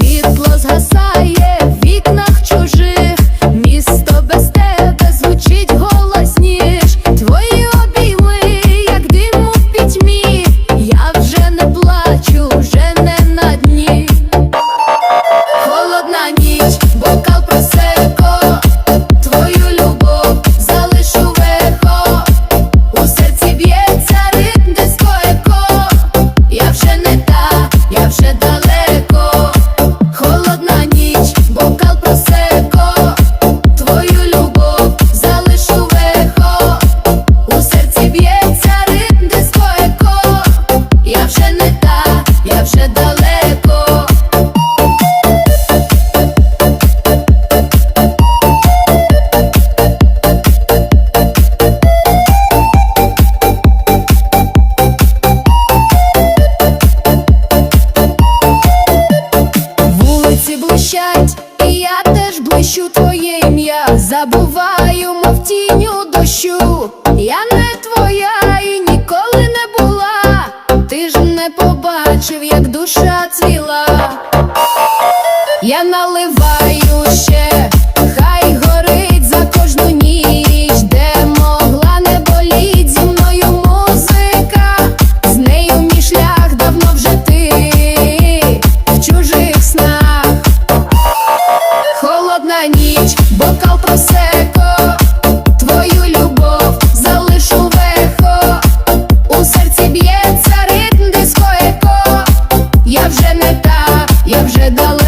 світло згасає. я вже далеко. Вулиці блищать, і я теж блищу твоє ім'я. Забуваю, мов тіню дощу, я не твоя. Побачив, як душа цвіла. Я наливаю ще, б'ється